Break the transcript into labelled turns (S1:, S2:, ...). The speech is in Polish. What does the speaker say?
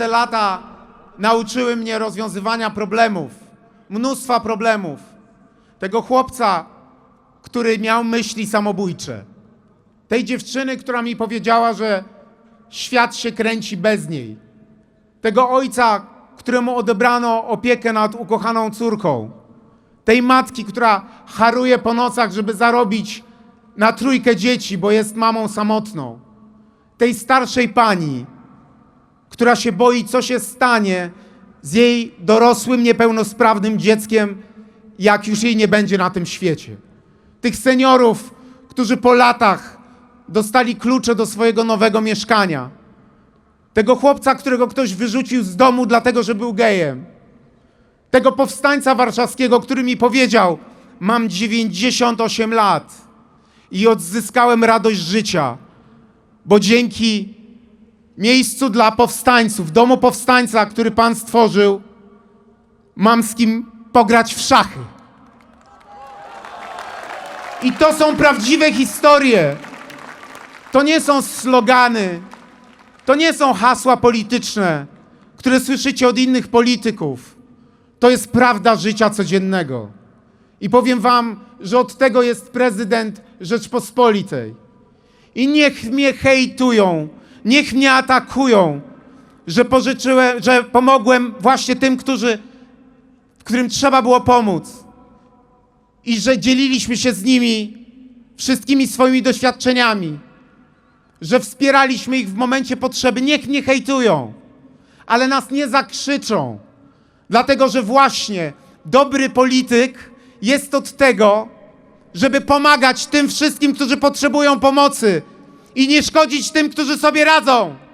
S1: Te lata nauczyły mnie rozwiązywania problemów, mnóstwa problemów. Tego chłopca, który miał myśli samobójcze. Tej dziewczyny, która mi powiedziała, że świat się kręci bez niej. Tego ojca, któremu odebrano opiekę nad ukochaną córką. Tej matki, która haruje po nocach, żeby zarobić na trójkę dzieci, bo jest mamą samotną. Tej starszej pani, która się boi, co się stanie z jej dorosłym, niepełnosprawnym dzieckiem, jak już jej nie będzie na tym świecie. Tych seniorów, którzy po latach dostali klucze do swojego nowego mieszkania. Tego chłopca, którego ktoś wyrzucił z domu, dlatego że był gejem. Tego powstańca warszawskiego, który mi powiedział: Mam 98 lat i odzyskałem radość życia, bo dzięki miejscu dla powstańców, domu powstańca, który Pan stworzył, mam z kim pograć w szachy. I to są prawdziwe historie. To nie są slogany, to nie są hasła polityczne, które słyszycie od innych polityków. To jest prawda życia codziennego. I powiem Wam, że od tego jest prezydent Rzeczpospolitej. I niech mnie hejtują, niech mnie atakują, że pożyczyłem, że pomogłem właśnie tym, którzy, którym trzeba było pomóc. I że dzieliliśmy się z nimi wszystkimi swoimi doświadczeniami. Że wspieraliśmy ich w momencie potrzeby. Niech mnie hejtują, ale nas nie zakrzyczą. Dlatego, że właśnie dobry polityk jest od tego, żeby pomagać tym wszystkim, którzy potrzebują pomocy i nie szkodzić tym, którzy sobie radzą.